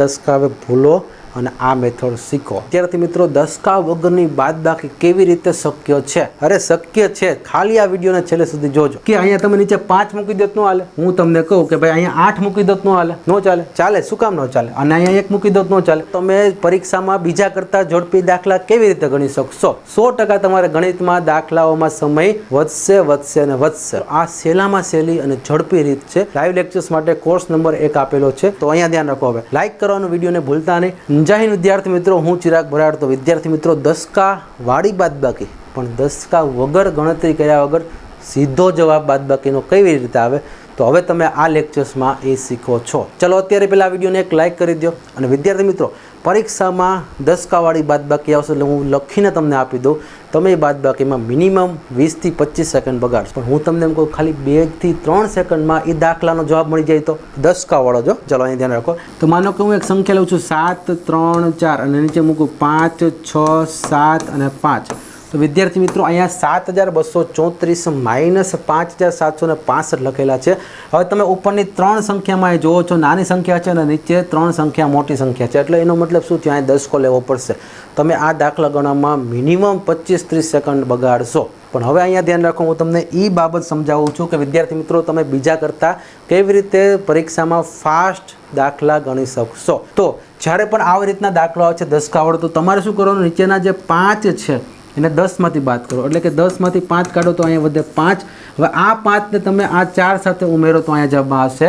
દસકા હવે ભૂલો અને આ મેથડ શીખો. અત્યારથી મિત્રો, દસકા વગરની બાદબાકી કેવી રીતે શક્ય છે? અરે, શક્ય છે. ખાલી આ વિડીયોને છેલ્લે સુધી જોજો. કે અહીંયા તમે નીચે પાંચ મૂકી દો નો હાલે. હું તમને કહું કે ભાઈ, અહીંયા આઠ મૂકી દો નો હાલે. નો ચાલે. ચાલે. શું કામ ન ચાલે? અને અહીંયા એક મૂકી દો નો ચાલે. તમે પરીક્ષામાં બીજા કરતા ઝડપી દાખલા કેવી રીતે ગણી શકશો? સો ટકા તમારે ગણિતમાં દાખલાઓમાં સમય વધશે વધશે અને વધશે. આ સહેલામાં સહેલી અને ઝડપી રીત છે. લાઈવ લેક્ચર્સ માટે કોર્સ નંબર એક આપેલો છે. તો અહીંયા ધ્યાન રાખો હવે. લાઈક કરવાનું વિડીયોને ભૂલતા નહીં. જય વિદ્યાર્થી મિત્રો, હું ચિરાગ બરાડ તો વિદ્યાર્થી મિત્રો, દસકા વાળી બાદબાકી. પણ દસકા વગર ગણતરી કર્યા વગર સીધો જવાબ બાદબાકીનો કેવી રીતે આવે? તો હવે તમે આ લેક્ચર્સમાં એ શીખો છો. ચલો અત્યારે પહેલાં આ વિડીયોને એક લાઇક કરી દો અને વિદ્યાર્થી મિત્રો, પરીક્ષામાં દસકાવાળી બાદબાકી આવશે એટલે હું લખીને તમને આપી દઉં. તમે એ બાદબાકીમાં મિનિમમ વીસથી પચીસ સેકન્ડ બગાડશો. પણ હું તમને એમ કહું, ખાલી બેથી ત્રણ સેકન્ડમાં એ દાખલાનો જવાબ મળી જાય તો દસકાવાળો જો. ચલો અહીં ધ્યાન રાખો. તો માનો કે હું એક સંખ્યા લઉં છું, સાત, ત્રણ, ચાર, અને નીચે મૂકું, પાંચ, છ, સાત અને પાંચ. તો વિદ્યાર્થી મિત્રો, અહીંયા સાત હજાર બસો ચોત્રીસ માઇનસ પાંચ હજાર સાતસો ને પાસઠ લખેલા છે. હવે તમે ઉપરની ત્રણ સંખ્યામાં એ જોવો છો, નાની સંખ્યા છે અને નીચે ત્રણ સંખ્યા મોટી સંખ્યા છે. એટલે એનો મતલબ શું થયો? અહીંયા દસકો લેવો પડશે. તમે આ દાખલા ગણવામાં મિનિમમ પચીસ ત્રીસ સેકન્ડ બગાડશો. પણ હવે અહીંયા ધ્યાન રાખો, હું તમને એ બાબત સમજાવું છું કે વિદ્યાર્થી મિત્રો, તમે બીજા કરતાં કેવી રીતે પરીક્ષામાં ફાસ્ટ દાખલા ગણી શકશો? તો જ્યારે પણ આવી રીતના દાખલો આવે છે, દસકા આવડે તો તમારે શું કરવાનું? નીચેના જે પાંચ છે એને દસમાંથી બાદ કરો. એટલે કે દસમાંથી પાંચ કાઢો તો અહીંયા વધે પાંચ. હવે આ પાંચને તમે આ ચાર સાથે ઉમેરો તો અહીંયા જવાબમાં આવશે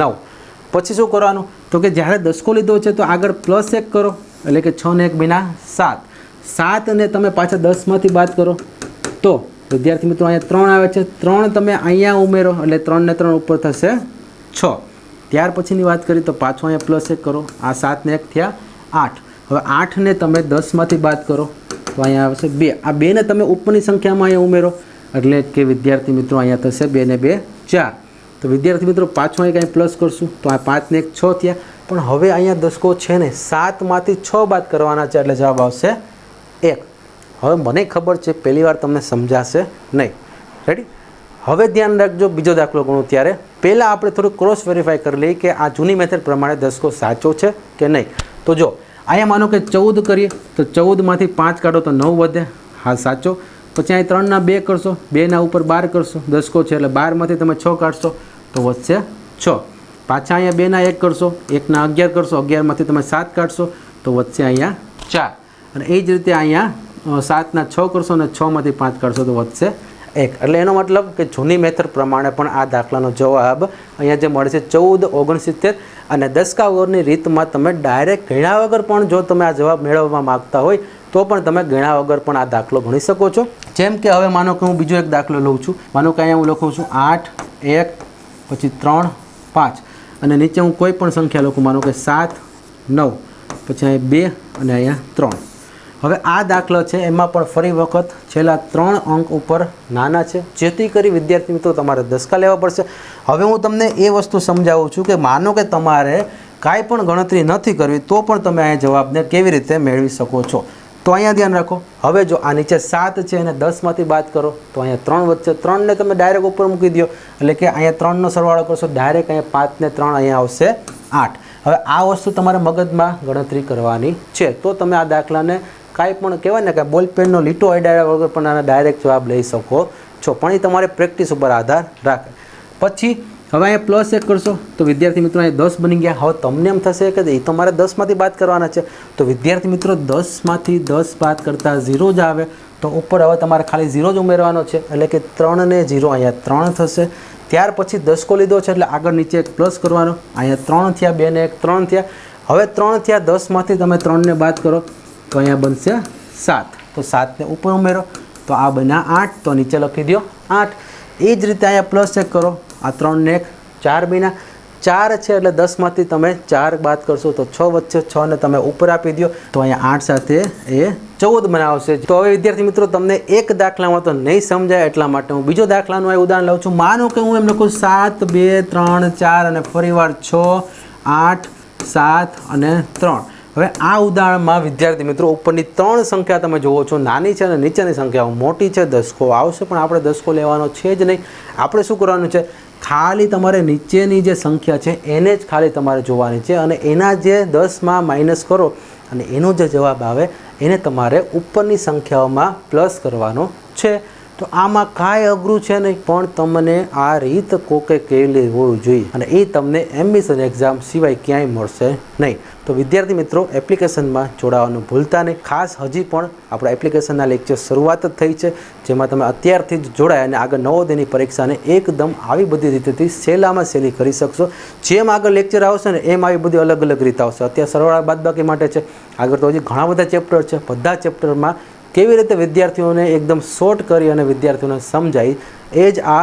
નવ. પછી શું કરવાનું? તો કે જ્યારે દસકો લીધો છે તો આગળ પ્લસ એક કરો. એટલે કે છ ને એક બીના સાત. સાતને તમે પાછા દસમાંથી બાદ કરો. તો વિદ્યાર્થી મિત્રો અહીંયા ત્રણ આવે છે. ત્રણ તમે અહીંયા ઉમેરો. એટલે ત્રણને ત્રણ ઉપર થશે છ. ત્યાર પછીની વાત કરીએ તો પાછો અહીંયા પ્લસ એક કરો. આ સાતને એક થયા આઠ. હવે આઠને તમે દસમાંથી બાદ કરો. તો અહીંયા આવશે. બે, આ બેને તમે ઉપરની સંખ્યામાં અહીંયા ઉમેરો. એટલે કે વિદ્યાર્થી મિત્રો અહીંયા થશે બે ને બે, ચાર. તો વિદ્યાર્થી મિત્રો પાછું અહીં કાંઈ પ્લસ કરશું. તો આ પાંચને એક છ થયા. પણ હવે અહીંયા દસકો છે ને સાતમાંથી છ બાદ કરવાના છે એટલે જવાબ આવશે એક. હવે મને ખબર છે, પહેલી વાર તમને સમજાશે નહીં. રેડી હવે ધ્યાન રાખજો બીજો દાખલો ગણો ત્યારે. પહેલાં આપણે થોડું ક્રોસ વેરીફાઈ કરી લઈએ કે આ જૂની મેથડ પ્રમાણે દસકો સાચો છે કે નહીં. તો જો અહીંયા માનો કે ચૌદ કરીએ, તો ચૌદમાંથી પાંચ કાઢો તો નવ વધે. હા, સાચો. પછી અહીં ત્રણના બે કરશો, બેના ઉપર બાર કરશો, દસકો છે એટલે બારમાંથી તમે છ કાઢશો, તો વધશે છ. પાછા અહીંયા બેના એક કરશો, એકના અગિયાર કરશો, અગિયારમાંથી તમે સાત કાઢશો, તો વધશે અહીંયા ચાર. અને એ જ રીતે અહીંયા સાતના છ કરશો અને છમાંથી પાંચ કાઢશો, તો વધશે એક. એટલે એનો મતલબ કે જૂની મેથડ પ્રમાણે પણ આ દાખલાનો જવાબ અહીંયા જે મળે છે ચૌદ, ઓગણસિત્તેર અને દસકાઓની રીતમાં તમે ડાયરેક્ટ ગણ્યા વગર પણ જો તમે આ જવાબ મેળવવા માગતા હોય, તો પણ તમે ગણ્યા વગર પણ આ દાખલો ગણી શકો છો. જેમ કે હવે માનો કે હું બીજો એક દાખલો લઉં છું. માનો કે અહીંયા હું લખું છું આઠ, એક, પછી ત્રણ, પાંચ. અને નીચે હું કોઈ પણ સંખ્યા લખું, માનો કે સાત, નવ. પછી અહીંયા બે અને અહીંયા ત્રણ. હવે આ દાખલો છે, એમાં પણ ફરી વખત છેલ્લા ત્રણ અંક ઉપર નાના છે. જેથી કરી વિદ્યાર્થી મિત્રો તમારે દસકા લેવા પડશે. હવે હું તમને એ વસ્તુ સમજાવું છું કે માનો કે તમારે કાંઈ પણ ગણતરી નથી કરવી, તો પણ તમે અહીંયા જવાબને કેવી રીતે મેળવી શકો છો? તો અહીંયા ધ્યાન રાખો. હવે જો આ નીચે સાત છે એને દસમાંથી બાદ કરો, તો અહીંયા ત્રણ વચ્ચે ત્રણને તમે ડાયરેક્ટ ઉપર મૂકી દો એટલે કે અહીંયા ત્રણનો સરવાળો કરશો, ડાયરેક્ટ અહીંયા પાંચને ત્રણ અહીંયા આવશે આઠ. હવે આ વસ્તુ તમારે મગજમાં ગણતરી કરવાની છે. તો તમે આ દાખલાને કાંઈ પણ કહેવાય ને કે બોલ પેનનો લીટો અડાડ્યા વગર પણ આના ડાયરેક્ટ જવાબ લઈ શકો. છો પણ એ તમારે પ્રેક્ટિસ ઉપર આધાર રાખે. પછી, હવે અહીંયા પ્લસ એક કરશો, તો વિદ્યાર્થી મિત્રો અહીંયા દસ બની ગયા. હવે તમને એમ થશે કે એ તો મારે દસમાંથી બાદ કરવાના છે. તો વિદ્યાર્થી મિત્રો, દસમાંથી દસ બાદ કરતાં ઝીરો જ આવે. તો ઉપર હવે તમારે ખાલી ઝીરો જ ઉમેરવાનો છે. એટલે કે ત્રણને ઝીરો, અહીંયા ત્રણ થશે. ત્યાર પછી દસકો લીધો છે, એટલે આગળ નીચે એક પ્લસ કરવાનો. અહીંયા ત્રણ થયા, બે ને એક, ત્રણ થયા. હવે ત્રણ થયા, દસમાંથી તમે ત્રણને બાદ કરો. તો અહીંયા બનશે સાત. તો સાતને ઉપર ઉમેરો. તો આ બન્યા આઠ. તો નીચે લખી દો આઠ. એ જ રીતે અહીંયા પ્લસ એક કરો. આ ત્રણને એક, ચાર બન્યા. ચાર છે એટલે દસમાંથી તમે ચાર બાદ કરશો તો છ વચ્ચે છ ને તમે ઉપર આપી દો તો અહીંયા આઠ સાથે એ ચૌદ બનાવશે. તો હવે વિદ્યાર્થી મિત્રો, તમને એક દાખલામાં તો નહીં સમજાય એટલા માટે હું બીજો દાખલાનું અહીં ઉદાહરણ લઉં છું. માનો કે હું એમ લખું સાત, બે, ત્રણ, ચાર અને ફરીવાર છ, આઠ, સાત અને ત્રણ. હવે આ ઉદાહરણમાં, વિદ્યાર્થી મિત્રો, ઉપરની ત્રણ સંખ્યા તમે જુઓ છો. નાની છે અને નીચેની સંખ્યાઓ. મોટી છે, દસકો આવશે, પણ આપણે દસકો લેવાનો છે જ નહીં. આપણે શું કરવાનું છે? ખાલી તમારે નીચેની જે સંખ્યા છે, એને જ ખાલી તમારે જોવાની છે અને એના જે દસમાં માઇનસ કરો અને એનો જે જવાબ આવે, એને તમારે ઉપરની સંખ્યાઓમાં પ્લસ કરવાનો છે. તો આમાં કાંઈ અઘરું છે નહીં, પણ તમને આ રીત કોકે કહેલી હોવું જોઈએ અને એ તમને એમ્બિશન એક્ઝામ સિવાય ક્યાંય મળશે નહીં. તો વિદ્યાર્થી મિત્રો એપ્લિકેશનમાં જોડાવાનું ભૂલતા નહીં. ખાસ હજી પણ આપણા એપ્લિકેશનના લેક્ચર શરૂઆત જ થઈ છે, જેમાં તમે અત્યારથી જ જોડાય અને આગળ નવોદયની પરીક્ષાને એકદમ આવી બધી રીતેથી સહેલામાં સહેલી કરી શકશો. જેમ આગળ લેક્ચર આવશે ને એમ આવી બધી અલગ અલગ રીત આવશે. અત્યારે સરવાળા બાદબાકી માટે છે. આગળ તો હજી ઘણા બધા ચેપ્ટર છે. બધા ચેપ્ટરમાં કેવી રીતે વિદ્યાર્થીઓને એકદમ શોર્ટ કરી અને વિદ્યાર્થીઓને સમજાય એ જ આ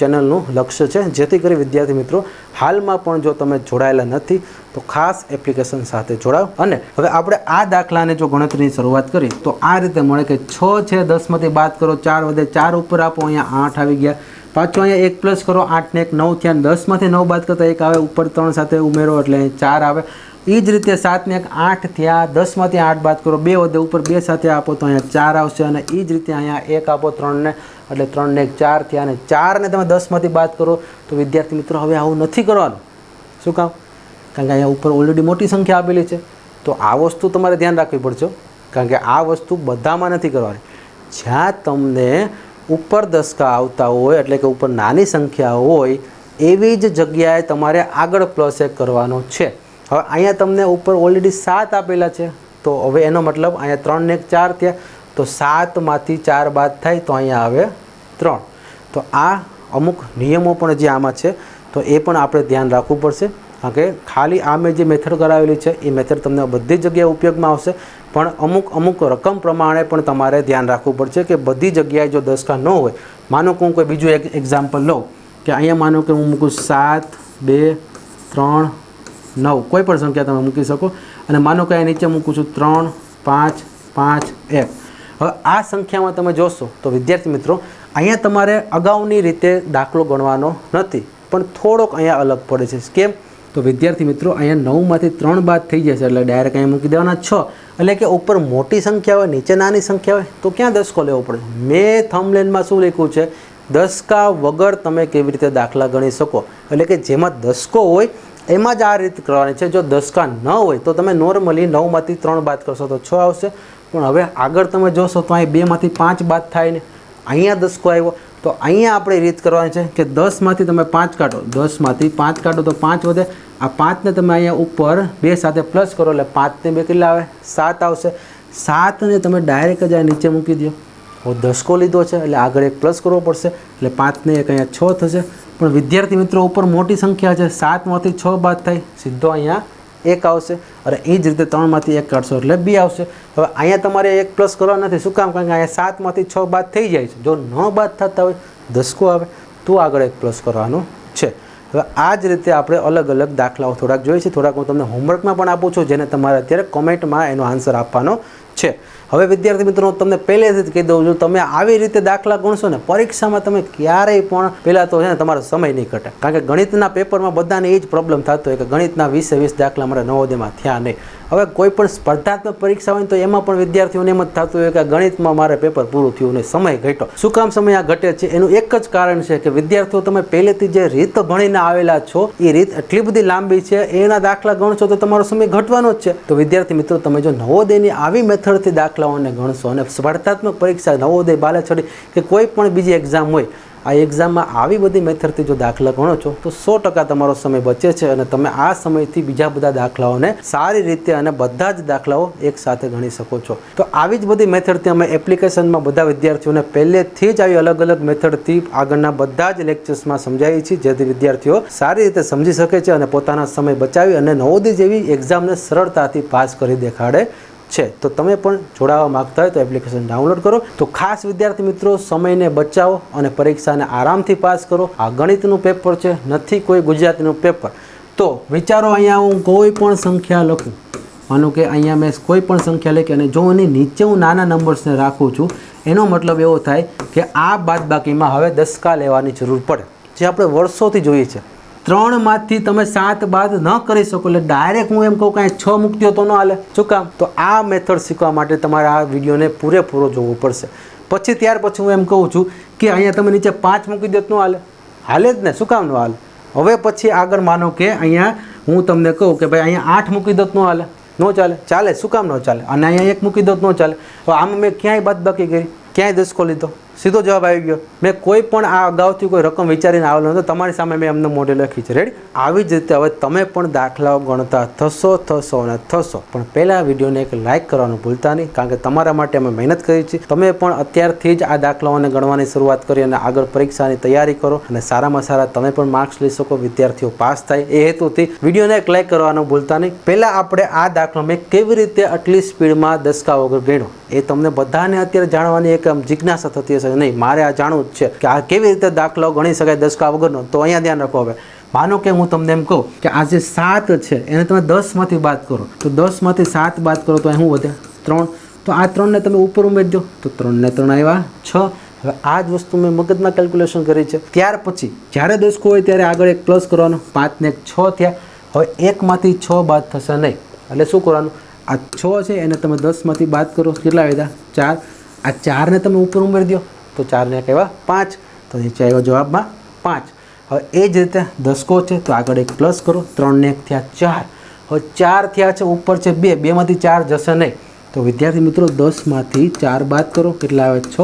ચેનલનું લક્ષ્ય છે. જેથી કરી વિદ્યાર્થી મિત્રો, હાલમાં પણ જો તમે જોડાયેલા નથી, તો ખાસ એપ્લિકેશન સાથે જોડાવ અને હવે આપણે આ દાખલાને જો ગણતરીની શરૂઆત કરી, તો આ રીતે મળે કે છ છે દસમાંથી બાદ કરો, ચાર વધે ચાર, ઉપર આપો, અહીંયા આઠ આવી ગયા. પાછું અહીંયા એક પ્લસ કરો આઠને એક, નવ થયા દસમાંથી નવ બાદ કરતા એક આવે, ઉપર ત્રણ સાથે ઉમેરો, એટલે ચાર આવે. એ જ રીતે સાતને એક આઠ થયા દસમાંથી આઠ બાદ કરો, બે વધે ઉપર બે સાથે આપો તો અહીંયા ચાર આવશે અને એ જ રીતે અહીંયા એક આપો ત્રણને, એટલે ત્રણને એક ચાર થયા અને ચારને તમે દસમાંથી બાદ કરો તો વિદ્યાર્થી મિત્રો હવે આવું નથી કરવાનું. શું કામ? કારણ કે અહીંયા ઉપર ઓલરેડી મોટી સંખ્યા આપેલી છે. તો આ વસ્તુ તમારે ધ્યાન રાખવી પડશે કારણ કે આ વસ્તુ બધામાં નથી કરવાની. જ્યાં તમને ઉપર દસકા આવતા હોય, એટલે કે ઉપર નાની સંખ્યા હોય, એવી જ જગ્યાએ તમારે આગળ પ્લસ એક કરવાનો છે. હવે અહીંયા તમને ઉપર ઓલરેડી સાત આપેલા છે, તો હવે એનો મતલબ અહીંયા ત્રણ ને ચાર થયા, તો સાતમાંથી ચાર બાદ થાય તો અહીંયા આવે ત્રણ. તો આ અમુક નિયમો પણ જે આમાં છે, તો એ પણ આપણે ધ્યાન રાખવું પડશે. કારણ કે ખાલી આ મેં જે મેથડ કરાવેલી છે, એ મેથડ તમને બધી જગ્યાએ ઉપયોગમાં આવશે. પણ અમુક અમુક રકમ પ્રમાણે પણ તમારે ધ્યાન રાખવું પડશે કે બધી જગ્યાએ જો દસકા ન હોય, માનો કે હું કોઈ બીજું એક એક્ઝામ્પલ લઉં, કે અહીંયા માનો કે હું મૂકું સાત, બે, ત્રણ નવ. કોઈ પણ સંખ્યા તમે મૂકી શકો. અને માનો કે નીચે મૂકું છું ત્રણ, પાંચ પાંચ, એક. હવે આ સંખ્યામાં તમે જોશો તો વિદ્યાર્થી મિત્રો, અહીંયા તમારે અગાઉની રીતે દાખલો ગણવાનો નથી, પણ થોડોક અહીંયા અલગ પડે છે. કેમ? તો વિદ્યાર્થી મિત્રો, અહીંયા નવમાંથી ત્રણ બાદ થઈ જશે એટલે ડાયરેક્ટ અહીંયા મૂકી દેવાના છ. એટલે કે ઉપર મોટી સંખ્યા હોય, નીચે નાની સંખ્યા હોય, તો ક્યાં દસકો લેવો પડે? મેં થમલેનમાં શું લખ્યું છે? દસકા વગર તમે કેવી રીતે દાખલા ગણી શકો? એટલે કે જેમાં દસકો હોય એમાં જ આ રીત કરવાની છે. જો દસકા ન હોય તો તમે નોર્મલી નવમાંથી ત્રણ બાદ કરશો તો છ આવશે. પણ હવે આગળ તમે જોશો તો અહીં બેમાંથી પાંચ બાદ થાય ને અહીંયા દસકો આવ્યો. તો અહીંયા આપણે રીત કરવાની છે કે દસમાંથી તમે પાંચ કાઢો. દસમાંથી પાંચ કાઢો તો પાંચ વધે. આ પાંચને તમે અહીંયા ઉપર બે સાથે પ્લસ કરો એટલે પાંચને બે કેટલા આવે? સાત આવશે. સાતને તમે ડાયરેક્ટ જ આ નીચે મૂકી દો દસકો લીધો છે, એટલે આગળ એક પ્લસ કરવો પડશે, એટલે પાંચને એક અહીંયા છ થશે. પણ વિદ્યાર્થી મિત્રો ઉપર મોટી સંખ્યા છે, સાતમાંથી છ બાદ થાય, સીધો અહીંયા એક આવશે. અને એ જ રીતે ત્રણમાંથી એક કાઢશો, એટલે બી આવશે. હવે અહીંયા તમારે એક પ્લસ કરવા નથી, શું કામ? કારણ કે અહીંયા સાતમાંથી છ બાદ થઈ જાય છે. જો ન બાદ થતા હોય, દસકો આવે, તો આગળ એક પ્લસ કરવાનું છે. હવે આ જ રીતે આપણે અલગ અલગ દાખલાઓ થોડાક જોઈએ છીએ થોડાક હું તમને હોમવર્કમાં પણ આપું છું, જેને તમારે અત્યારે કોમેન્ટમાં એનો આન્સર આપવાનો છે. હવે વિદ્યાર્થી મિત્રો તમને પહેલેથી જ કહી દઉં છું, તમે આવી રીતે દાખલા ગણશો ને, પરીક્ષામાં તમે ક્યારેય પણ પહેલાં તો છે ને તમારો સમય નહીં ઘટે. કારણ કે ગણિતના પેપરમાં બધાને એ જ પ્રોબ્લેમ થતો હોય કે ગણિતના વીસે વીસ દાખલા મારા નવોદયમાં થયા નહીં. હવે કોઈ પણ સ્પર્ધાત્મક પરીક્ષા હોય તો એમાં પણ વિદ્યાર્થીઓને એમ જ થતું હોય કે ગણિતમાં મારે પેપર પૂરું થયું ને સમય ઘટ્યો. શું કામ સમય આ ઘટે છે? એનું એક જ કારણ છે કે વિદ્યાર્થીઓ તમે પહેલેથી જે રીત ભણીને આવેલા છો, એ રીત એટલી બધી લાંબી છે, એના દાખલા ગણશો તો તમારો સમય ઘટવાનો જ છે. તો વિદ્યાર્થી મિત્રો, તમે જો નવોદયની આવી મેથડથી દાખલાઓને ગણશો અને સ્પર્ધાત્મક પરીક્ષા નવોદય બાલાછડી કે કોઈ પણ બીજી એક્ઝામ હોય આ એક્ઝામમાં આવી બધી મેથડથી જો દાખલા ગણો છો, તો સો ટકા તમારો સમય બચે છે અને તમે આ સમયથી બીજા બધા દાખલાઓને સારી રીતે અને બધા જ દાખલાઓ એક સાથે ગણી શકો છો. તો આવી જ બધી મેથડથી અમે એપ્લિકેશનમાં બધા વિદ્યાર્થીઓને પહેલેથી જ આવી અલગ અલગ મેથડથી આગળના બધા જ લેક્ચર્સમાં સમજાવીએ છીએ, જેથી વિદ્યાર્થીઓ સારી રીતે સમજી શકે છે અને પોતાના સમય બચાવી અને નવોદય જેવી એક્ઝામને સરળતાથી પાસ કરી દેખાડે છે. તો તમે પણ જોડાવા માગતા હોય તો એપ્લિકેશન ડાઉનલોડ કરો. તો ખાસ વિદ્યાર્થી મિત્રો, સમયને બચાવો અને પરીક્ષાને આરામથી પાસ કરો. આ ગણિતનું પેપર છે, નથી કોઈ ગુજરાતીનું પેપર તો વિચારો, અહીંયા હું કોઈ પણ સંખ્યા લખું. માનો કે અહીંયા મેં કોઈ પણ સંખ્યા લખી અને જો એની નીચે હું નાના નંબર્સને રાખું છું, એનો મતલબ એવો થાય કે આ બાદબાકીમાં હવે દસકા લેવાની જરૂર પડે. જે આપણે વર્ષોથી જોઈએ છે. ત્રણમાંથી તમે સાત બાદ ન કરી શકો એટલે ડાયરેક્ટ હું એમ કહું કાંઈ છ મુક્તિઓ તો ન હાલે. શું કામ? તો આ મેથડ શીખવા માટે તમારે આ વિડીયોને પૂરેપૂરો જોવો પડશે. પછી ત્યાર પછી હું એમ કહું છું કે અહીંયા તમે નીચે પાંચ મૂકી દો ન હાલે. હાલે જ ને, શું કામ ન હાલે? હવે પછી આગળ માનો કે અહીંયા હું તમને કહું કે ભાઈ અહીંયા આઠ મૂકી દો ન હાલે. ન ચાલે. ચાલે, શું કામ ન ચાલે? અને અહીંયા એક મૂકી દો ન ચાલે. તો આમ મેં ક્યાંય બાદ બાકી કરી? ક્યાંય દસકો લીધો? સીધો જવાબ આવી ગયો. મેં કોઈ પણ આ અગાઉથી કોઈ રકમ વિચારીને આવેલો નહોતો. તમારી સામે મેં એમને મોઢે લખી છે. રેડી આવી જ રીતે હવે તમે પણ દાખલાઓ ગણતા થશો થશો અને થશો. પણ પહેલાં વિડીયોને એક લાઇક કરવાનું ભૂલતા નહીં, કારણ કે તમારા માટે અમે મહેનત કરી છે. તમે પણ અત્યારથી જ આ દાખલાઓને ગણવાની શરૂઆત કરી અને આગળ પરીક્ષાની તૈયારી કરો અને સારામાં સારા તમે પણ માર્ક્સ લઈ શકો, વિદ્યાર્થીઓ પાસ થાય. એ હેતુથી વિડીયોને એક લાઇક કરવાનું ભૂલતા નહીં. પહેલાં આપણે આ દાખલો મેં કેવી રીતે આટલી સ્પીડમાં દસકા વગર ગણ્યો, એ તમને બધાને અત્યારે જાણવાની એક જિજ્ઞાસા થતી હશે. નહીં, મારે આ જાણવું જ છે કે આ કેવી રીતે દાખલો ગણી શકાય દસકા વગરનો. તો અહીંયા ધ્યાન રાખો હવે. માનો કે હું તમને એમ કહું કે આ જે સાત છે, એને તમે દસમાંથી બાદ કરો. તો દસમાંથી સાત બાદ કરો તો શું વધે? ત્રણ. તો આ ત્રણને તમે ઉપર ઉમેરજો. તો ત્રણને ત્રણ આવ્યા છ. હવે આ જ વસ્તુ મેં મગજમાં કેલ્ક્યુલેશન કરી છે. ત્યાર પછી, જ્યારે દસકો હોય ત્યારે આગળ એક પ્લસ કરવાનો. પાંચને એક છ થયા. હવે એકમાંથી છ બાદ થશે નહીં. એટલે શું કરવાનું? આ છ છે, એને તમે દસમાંથી બાદ કરો. કેટલા આવ્યા ચાર. આ ચારને તમે ઉપર ઉમેરી દો તો ચારને કહેવા પાંચ. તો નીચે આવ્યો જવાબમાં પાંચ. હવે એ જ રીતે દસકો છે, તો આગળ એક પ્લસ કરો. ત્રણને એક થયા ચાર. હવે ચાર થયા છે, ઉપર છે બે. બેમાંથી ચાર જશે નહીં. તો વિદ્યાર્થી મિત્રો, દસમાંથી ચાર બાદ કરો. કેટલા આવે? છ.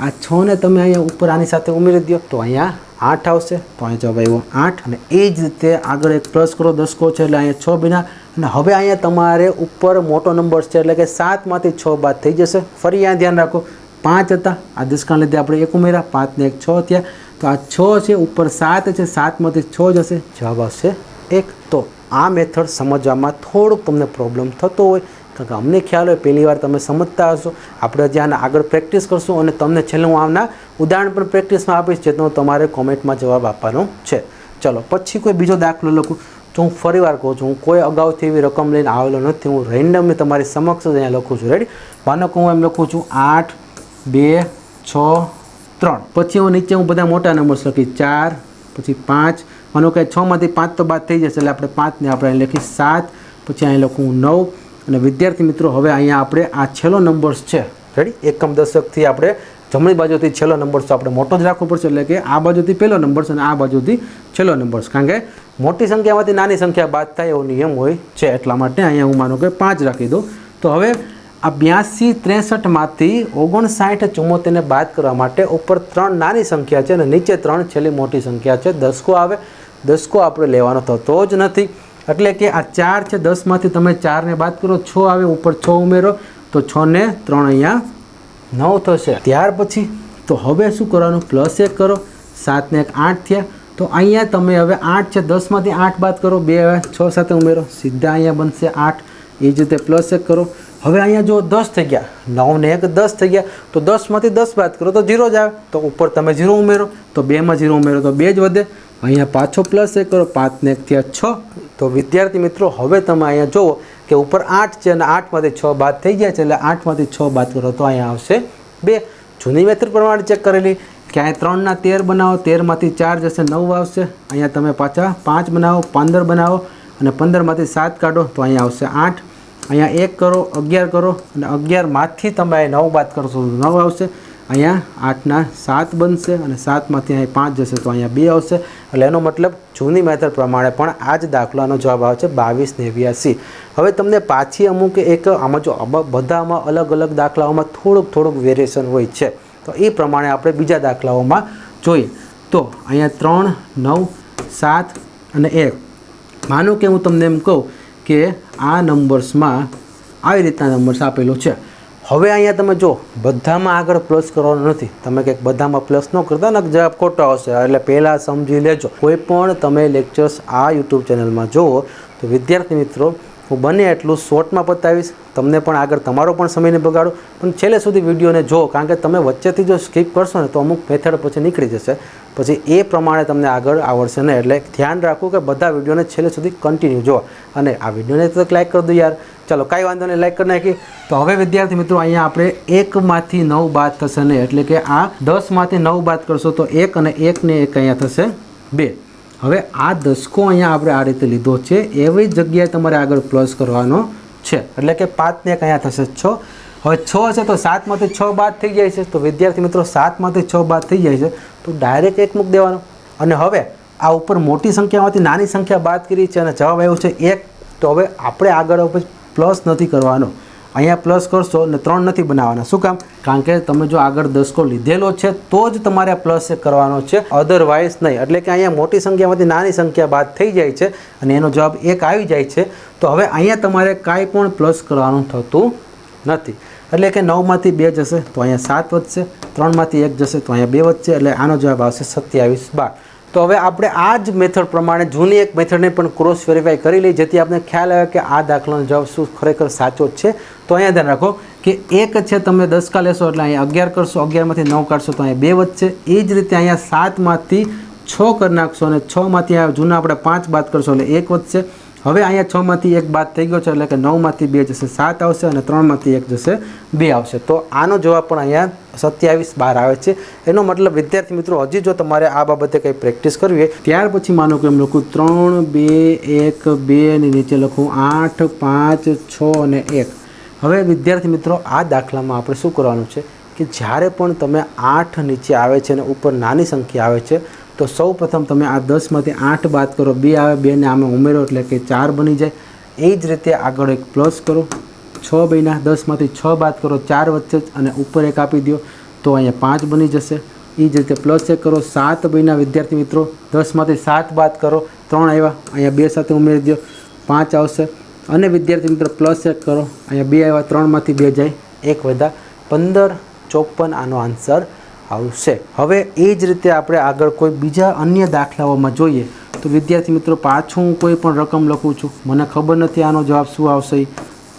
આ છને તમે અહીંયા ઉપર આની સાથે ઉમેરી દો. તો અહીંયા આઠ આવશે. તો અહીંયા જવાબ આવ્યો આઠ. અને એ જ રીતે આગળ એક પ્લસ કરો. દસકો છે, એટલે અહીંયા છ બિના. અને હવે અહીંયા તમારે ઉપર મોટો નંબર છે, એટલે કે સાતમાંથી છ બાદ થઈ જશે. ફરી અહીંયા ધ્યાન રાખો. પાંચ હતા. આ દસકાને લીધે આપણે એક ઉમેર્યા, પાંચને એક છ થયા. તો આ છ છે, ઉપર સાત છે, સાતમાંથી છ જશે જવાબ આવશે એક. તો આ મેથડ સમજવામાં થોડોક તમને પ્રોબ્લેમ થતો હોય. કારણ કે અમને ખ્યાલ હોય, પહેલી વાર તમે સમજતા હશો. આપણે જ્યાં આગળ પ્રેક્ટિસ કરશું અને તમને છેલ્લે હું આમના ઉદાહરણ પણ પ્રેક્ટિસમાં આપીશ, જેનો તમારે કોમેન્ટમાં જવાબ આપવાનો છે. ચલો, પછી કોઈ બીજો દાખલો લખું. તો હું ફરી વાર કહું છું, હું કોઈ અગાઉથી એવી રકમ લઈને આવેલો નથી. હું રેન્ડમલી તમારી સમક્ષ જ અહીંયા લખું છું. રેડી માનો કે હું એમ લખું છું, આઠ બે, છ, ત્રણ. પછી હું નીચે હું બધા મોટા નંબર્સ લખી ચાર, પછી પાંચ. માનો કે છમાંથી પાંચ તો બાદ થઈ જશે, એટલે આપણે પાંચને આપણે અહીં લખી સાત. પછી અહીં લખું નવ. અને વિદ્યાર્થી મિત્રો, હવે અહીંયા આપણે આ છેલ્લો નંબર્સ છે. રેડી એકમ દશકથી આપણે જમણી બાજુથી છેલ્લો નંબર્સ તો આપણે મોટો જ રાખવો પડશે, એટલે કે આ બાજુથી પહેલો નંબર અને આ બાજુથી છેલ્લો નંબર્સ કારણ કે મોટી સંખ્યામાંથી નાની સંખ્યા બાદ થાય એવો નિયમ હોય છે, એટલા માટે અહીંયા હું માનું કે પાંચ રાખી દઉં. તો હવે આ બ્યાસી ત્રેસઠમાંથી ઓગણસાઠ ચુમ્મોતેરને બાદ કરવા માટે ઉપર ત્રણ નાની સંખ્યા છે અને નીચે ત્રણ છેલ્લી મોટી સંખ્યા છે. દસકો આવે, દસકો આપણે લેવાનો થતો જ નથી. એટલે કે આ ચાર છે, દસમાંથી તમે ચારને બાદ કરો, છ આવે, ઉપર છ ઉમેરો, તો છ ને ત્રણ અહીંયા નવ થશે. ત્યાર પછી, તો હવે શું કરવાનું? પ્લસ એક કરો, સાતને એક આઠ થયા, તો અહીંયા તમે હવે આઠ છે, દસમાંથી આઠ બાદ કરો, બે હવે છ સાથે ઉમેરો, સીધા અહીંયા બનશે આઠ. એ જ રીતે પ્લસ એક કરો. હવે અહીંયા જો દસ થઈ ગયા, નવ ને એક દસ થઈ ગયા, તો દસમાંથી દસ બાદ કરો તો ઝીરો જ આવે. તો ઉપર તમે જીરો ઉમેરો, તો બેમાં જીરો ઉમેરો, તો બે જ વધે. અહીંયા પાછો પ્લસ એક કરો, પાંચ ને એક થયા છ. તો વિદ્યાર્થી મિત્રો, હવે તમે અહીંયા જુઓ કે ઉપર આઠ છે અને આઠમાંથી છ બાદ થઈ ગયા છે એટલે આઠમાંથી છ બાદ કરો તો અહીંયા આવશે બે. જૂની મેથડ પ્રમાણે ચેક કરેલી. કે અહીંયા ત્રણના તેર બનાવો તેરમાંથી ચાર જશે, નવ આવશે. અહીંયા તમે પાછા પાંચ બનાવો, પંદર બનાવો અને પંદરમાંથી સાત કાઢો તો અહીંયા આવશે આઠ. અહીંયા એક કરો, અગિયાર કરો, અને અગિયારમાંથી તમે નવ બાદ કરશો તો નવ આવશે, અહીંયા આઠના સાત બનશે, અને સાતમાંથી અહીં પાંચ જશે, તો અહીંયા બે આવશે. એટલે એનો મતલબ જૂની મેથડ પ્રમાણે પણ આ જ દાખલાનો જવાબ આવે છે બાવીસ નેવ્યાસી હવે તમને પાછી અમુક એક, આમાં જો બધામાં અલગ અલગ દાખલાઓમાં થોડુંક થોડુંક વેરિએશન હોય છે, તો એ પ્રમાણે આપણે બીજા દાખલાઓમાં જોઈએ. તો અહીંયા ત્રણ, નવ, સાત અને એક. માનો કે હું તમને એમ કહું કે આ નંબર્સમાં આવી રીતના નંબર્સ આપેલો છે. હવે અહીંયા તમે જો, બધામાં આગળ પ્લસ કરવાનો નથી. તમે કંઈક બધામાં પ્લસ ન કરતા ને જવાબ ખોટો આવશે. એટલે પહેલાં સમજી લેજો. કોઈ પણ તમે લેક્ચર્સ આ યુટ્યુબ ચેનલમાં જુઓ, તો વિદ્યાર્થી મિત્રો હું બને એટલું શોર્ટમાં પતાવીશ. તમને પણ આગળ તમારો પણ સમયને બગાડો. પણ છેલ્લે સુધી વિડીયોને જો, કારણ કે તમે વચ્ચેથી જો સ્કીપ કરશો ને તો અમુક મેથડ પછી નીકળી જશે. પછી એ પ્રમાણે તમને આગળ આવડશે ને એટલે ધ્યાન રાખવું કે બધા વિડીયોને છેલ્લે સુધી કન્ટિન્યુ જો અને આ વિડીયોને તો લાઈક કરી દો યાર. ચલો, કાંઈ વાંધો નહીં લાઈક કરી નાખી. તો હવે વિદ્યાર્થી મિત્રો, અહીંયા આપણે એકમાંથી નવ બાદ થશે ને એટલે કે આ દસમાંથી નવ બાદ કરશો તો એક અને એક ને એક અહીંયા થશે બે. હવે આ દસકો અહીંયા આપણે આ રીતે લીધો છે. એવી જગ્યાએ તમારે આગળ પ્લસ કરવાનો છે. એટલે કે પાંચને એક અહીંયા થશે છ. હવે છ છે તો સાતમાંથી છ બાદ થઈ જાય છે. તો વિદ્યાર્થી મિત્રો સાતમાંથી છ બાદ થઈ જાય છે. તો ડાયરેક્ટ એક મૂક દેવાનો. અને હવે આ ઉપર મોટી સંખ્યામાંથી નાની સંખ્યા બાદ કરી છે અને જવાબ આવ્યો છે એક. તો હવે આપણે આગળ પ્લસ નથી કરવાનો. અહીંયા પ્લસ કરશો ને ત્રણ નથી બનાવવાના. શું કામ? કારણ કે તમે જો આગળ દસકો લીધેલો છે, તો જ તમારે પ્લસ કરવાનો છે. અધરવાઇઝ નહીં. એટલે કે અહીંયા મોટી સંખ્યામાંથી નાની સંખ્યા બાદ થઈ જાય છે અને એનો જવાબ એક આવી જાય છે. તો હવે અહીંયા તમારે કાંઈ પણ પ્લસ કરવાનું થતું નથી. એટલે કે નવમાંથી બે જશે તો અહીંયા સાત વધશે, ત્રણમાંથી એક જશે તો અહીંયા બે વધશે. એટલે આનો જવાબ આવશે સત્યાવીસ બાર. તો હવે આપણે આ જ મેથડ પ્રમાણે જૂની એક મેથડને પણ ક્રોસ વેરીફાઈ કરી લઈએ, જેથી આપણે ખ્યાલ આવે કે આ દાખલાનો જવાબ શું ખરેખર સાચો જ છે. તો અહીંયા ધ્યાન રાખો કે એક છે, તમે દસકા લેશો એટલે અહીંયા અગિયાર કરશો, અગિયારમાંથી નવ કાઢશો તો અહીંયા બે વધશે. એ જ રીતે અહીંયા સાતમાંથી છ કરી નાખશો અને છમાંથી આ જૂના આપણે પાંચ બાદ કરશો એટલે એક વધશે. હવે અહીંયા છમાંથી એક બાદ થઈ ગયો છે એટલે કે નવમાંથી બે જશે, સાત આવશે અને ત્રણમાંથી એક જશે, બે આવશે. તો આનો જવાબ પણ અહીંયા સત્યાવીસ બાર આવે છે. એનો મતલબ વિદ્યાર્થી મિત્રો, હજી જો તમારે આ બાબતે કંઈ પ્રેક્ટિસ કરવી હોય, ત્યાર પછી માનો કે એમ લખું ત્રણ, બે, એક, બે અને નીચે લખું આઠ, પાંચ, છ અને એક. હવે વિદ્યાર્થી મિત્રો, આ દાખલામાં આપણે શું કરવાનું છે કે જ્યારે પણ તમે આઠ નીચે આવે છે અને ઉપર નાની સંખ્યા આવે છે, તો સૌ પ્રથમ તમે આ દસમાંથી આઠ બાદ કરો. બે આવે, બેને આમે ઉમેરો એટલે કે ચાર બની જાય. એ જ રીતે આગળ એક પ્લસ કરો. છ બન્યા, દસમાંથી છ બાદ કરો, ચાર વચ્ચે જ અને ઉપર એક આપી દો તો અહીંયા પાંચ બની જશે. એ જ રીતે પ્લસ એક કરો, સાત બન્યા, વિદ્યાર્થી મિત્રો, દસમાંથી સાત બાદ કરો, ત્રણ આવ્યા, અહીંયા બે સાથે ઉમેરી દો પાંચ આવશે. અને વિદ્યાર્થી મિત્રો પ્લસ એક કરો, અહીંયા બે આવ્યા, ત્રણમાંથી બે જાય, એક વધા, પંદર, ચોપન, આનો આન્સર આવશે. હવે એ જ રીતે આપણે આગળ કોઈ બીજા અન્ય દાખલાઓમાં જોઈએ, તો વિદ્યાર્થી મિત્રો, પાછું હું કોઈ પણ રકમ લખું છું, મને ખબર નથી આનો જવાબ શું આવશે.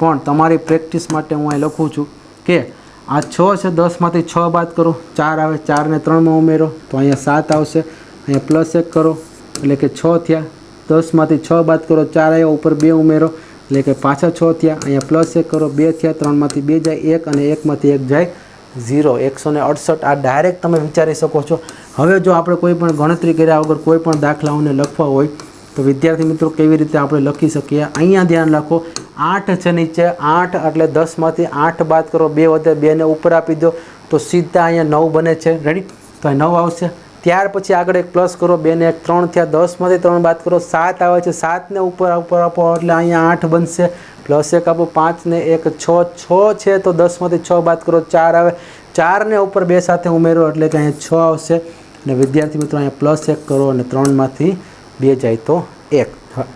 પણ તમારી પ્રેક્ટિસ માટે હું અહીં લખું છું કે આ છ છે દસમાંથી છ બાદ કરો, ચાર આવે ચારને ત્રણમાં ઉમેરો, તો અહીંયા સાત આવશે. અહીંયા પ્લસ એક કરો, એટલે કે છ થયા. દસમાંથી છ બાદ કરો, ચાર આવ્યા, ઉપર બે ઉમેરો, એટલે કે પાછા છ થયા. અહીંયા પ્લસ એક કરો, બે થયા ત્રણમાંથી બે જાય, એક અને એકમાંથી એક જાય ઝીરો એકસો ને અડસઠ. આ ડાયરેક્ટ તમે વિચારી શકો છો. હવે જો આપણે કોઈ પણ ગણતરી કર્યા વગર કોઈ પણ દાખલાઓને લખવા હોય, તો વિદ્યાર્થી મિત્રો કેવી રીતે આપણે લખી શકીએ? અહીંયા ધ્યાન રાખો. આઠ છે નીચે, આઠ એટલે દસમાંથી આઠ બાદ કરો, બે વધે બેને ઉપર આપી દો, તો સીધા અહીંયા નવ બને છે. રેડી તો અહીં નવ આવશે. ત્યાર પછી આગળ એક પ્લસ કરો, બેને એક, ત્રણ થયા દસમાંથી ત્રણ બાદ કરો, સાત આવે છે. સાતને ઉપર ઉપર આપો, એટલે અહીંયા આઠ બનશે. પ્લસ એક આપો, પાંચને એક, છ છ છે, તો દસમાંથી છ બાદ કરો, ચાર આવે. ચારને ઉપર બે સાથે ઉમેરો, એટલે કે અહીંયા છ આવશે. અને વિદ્યાર્થી મિત્રો, અહીંયા પ્લસ એક કરો, અને ત્રણમાંથી બે જાય તો એક.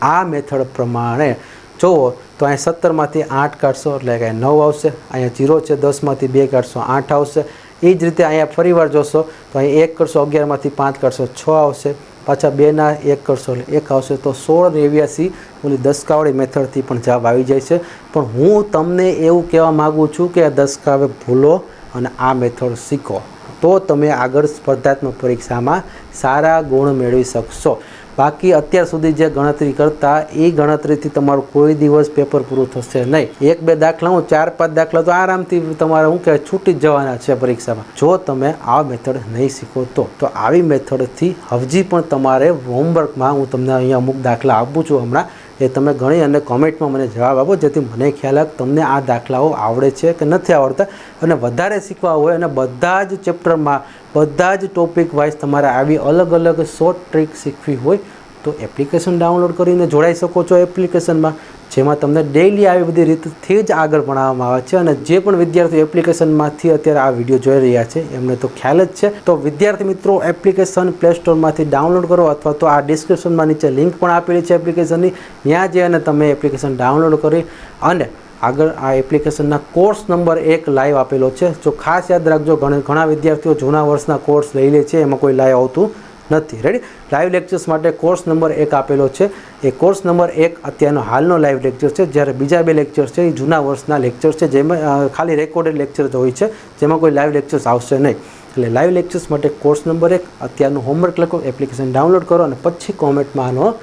આ મેથડ પ્રમાણે જુઓ, તો અહીંયા સત્તરમાંથી આઠ કાઢશો એટલે કે નવ આવશે, અહીંયા જીરો છે, દસમાંથી બે કાઢશો, આઠ આવશે. એ જ રીતે અહીંયા ફરીવાર જોશો, તો અહીં એક કરશો અગિયારમાંથી પાંચ કાઢશો, છ આવશે. પાછા બેના એક કરશો એટલે એક આવશે. તો સોળ નેવ્યાસી ઓલી દસકાવાળી મેથડથી પણ જવાબ આવી જાય છે. પણ હું તમને એવું કહેવા માગું છું કે આ દસકાવે ભૂલો અને આ મેથડ શીખો. તો તમે આગળ સ્પર્ધાત્મક પરીક્ષામાં સારા ગુણ મેળવી શકશો. બાકી અત્યાર સુધી જે ગણતરી કરતા, એ ગણતરીથી તમારું કોઈ દિવસ પેપર પૂરું થશે નહીં. એક, બે દાખલા હું, ચાર, પાંચ દાખલા તો આરામથી તમારે શું કહેવાય, છૂટી જ જવાના છે પરીક્ષામાં. જો તમે આ મેથડ નહીં શીખો તો તો આવી મેથડથી હજી પણ તમારે હોમવર્કમાં હું તમને અહીંયા અમુક દાખલા આપું છું હમણાં. એ તમે ગણી અને કોમેન્ટમાં મને જવાબ આપો, જેથી મને ખ્યાલ આવે તમને આ દાખલાઓ આવડે છે કે નથી આવડતા. અને વધારે શીખવા હોય અને બધા જ ચેપ્ટરમાં, બધા જ ટોપિક વાઇઝ તમારે આવી અલગ અલગ શોર્ટ ટ્રીક શીખવી હોય, તો એપ્લિકેશન ડાઉનલોડ કરીને જોડાઈ શકો છો એપ્લિકેશનમાં. જેમાં તમને ડેઈલી આવી બધી રીતથી જ આગળ ભણાવવામાં આવે છે અને જે પણ વિદ્યાર્થીઓ એપ્લિકેશનમાંથી અત્યારે આ વીડિયો જોઈ રહ્યા છે, એમને તો ખ્યાલ જ છે. તો વિદ્યાર્થી મિત્રો એપ્લિકેશન પ્લે સ્ટોરમાંથી ડાઉનલોડ કરો અથવા તો આ ડિસ્ક્રિપ્શનમાં નીચે લિંક પણ આપેલી છે એપ્લિકેશનની ત્યાં જઈ અને તમે એપ્લિકેશન ડાઉનલોડ કરી અને આગળ આ એપ્લિકેશનના કોર્સ નંબર એક લાઈવ આપેલો છે. જો ખાસ યાદ રાખજો, ઘણા વિદ્યાર્થીઓ જૂના વર્ષના કોર્સ લઈ લે છે, એમાં કોઈ લાઈવ આવતું નથી. રેડી લાઈવ લેક્ચર્સ માટે કોર્સ નંબર એક આપેલો છે. એ કોર્સ નંબર એક અત્યારનો હાલનો લાઈવ લેક્ચર છે. જ્યારે બીજા બે લેક્ચર્સ છે, એ જૂના વર્ષના લેક્ચર્સ છે, જેમાં ખાલી રેકોર્ડેડ લેક્ચર હોય છે, જેમાં કોઈ લાઈવ લેક્ચર્સ આવશે નહીં. એટલે લાઈવ લેક્ચર્સ માટે કોર્સ નંબર એક, અત્યારનું હોમવર્ક લખો એપ્લિકેશન ડાઉનલોડ કરો અને પછી કોમેન્ટમાં આનો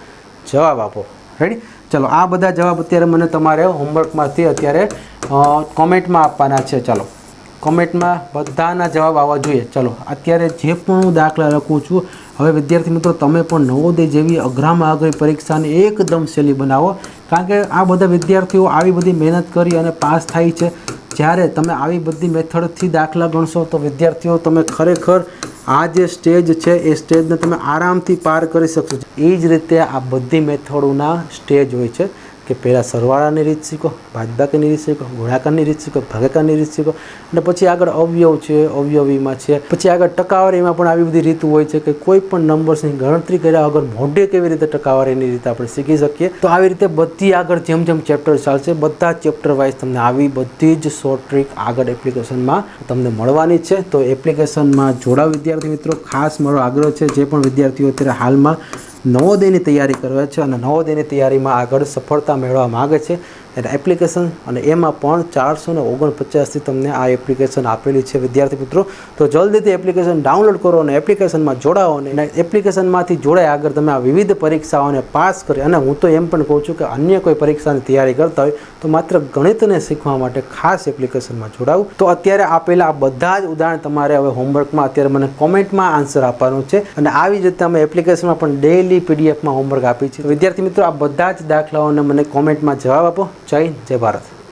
જવાબ આપો. રેડી ચલો, આ બધા જવાબ અત્યારે મને તમારે હોમવર્કમાંથી અત્યારે કોમેન્ટમાં આપવાના છે. ચાલો. કોમેન્ટમાં બધાના જવાબ આવવા જોઈએ. ચલો, અત્યારે જે પણ હું દાખલા લખું છું, હવે વિદ્યાર્થી મિત્રો, તમે પણ નવોદય જેવી અઘરામાં અઘરી પરીક્ષાને એકદમ સહેલી બનાવો. કારણ કે આ બધા વિદ્યાર્થીઓ આવી બધી મહેનત કરી અને પાસ થાય છે. જ્યારે તમે આવી બધી મેથડથી દાખલા ગણશો, તો વિદ્યાર્થીઓ તમે ખરેખર આ જે સ્ટેજ છે, એ સ્ટેજને તમે આરામથી પાર કરી શકશો. એ જ રીતે આ બધી મેથડોના સ્ટેજ હોય છે. કે પહેલાં સરવાળાની રીત શીખો, બાદબાકીની રીત શીખો ગુણાકારની રીત શીખો, ભાગાકારની રીત શીખો અને પછી આગળ અવયવ છે, અવયવીમાં છે. પછી આગળ ટકાવારીમાં પણ આવી બધી રીત હોય છે કે કોઈ પણ નંબર્સની ગણતરી કર્યા વગર મોઢે કેવી રીતે ટકાવારીની રીત આપણે શીખી શકીએ? તો આવી રીતે બધી આગળ જેમ જેમ ચેપ્ટર ચાલશે, બધા ચેપ્ટર વાઇઝ તમને આવી બધી જ શોર્ટ ટ્રીક આગળ એપ્લિકેશનમાં તમને મળવાની છે. તો એપ્લિકેશનમાં જોડાવ વિદ્યાર્થી મિત્રો. ખાસ મારો આગ્રહ છે, જે પણ વિદ્યાર્થીઓ અત્યારે હાલમાં નવોદયની તૈયારી કરે છે અને નવોદયની તૈયારીમાં આગળ સફળતા મેળવવા માગે છે. એટલે એપ્લિકેશન અને એમાં પણ ચારસો ને ઓગણપચાસથી તમને આ એપ્લિકેશન આપેલી છે, વિદ્યાર્થી મિત્રો. તો જલ્દીથી એપ્લિકેશન ડાઉનલોડ કરો અને એપ્લિકેશનમાં જોડાઓ અને એપ્લિકેશનમાંથી જોડાય આગળ તમે આ વિવિધ પરીક્ષાઓને પાસ કરી અને હું તો એમ પણ કહું છું કે અન્ય કોઈ પરીક્ષાની તૈયારી કરતા હોય તો માત્ર ગણિતને શીખવા માટે ખાસ એપ્લિકેશનમાં જોડાવું. તો અત્યારે આપેલા આ બધા જ ઉદાહરણ તમારે હવે હોમવર્કમાં અત્યારે મને કોમેન્ટમાં આન્સર આપવાનું છે અને આવી જ રીતે અમે એપ્લિકેશનમાં પણ ડેઇલી પીડીએફમાં હોમવર્ક આપી છે. વિદ્યાર્થી મિત્રો, આ બધા જ દાખલાઓને મને કોમેન્ટમાં જવાબ આપો. જય હિન્દ, જય ભારત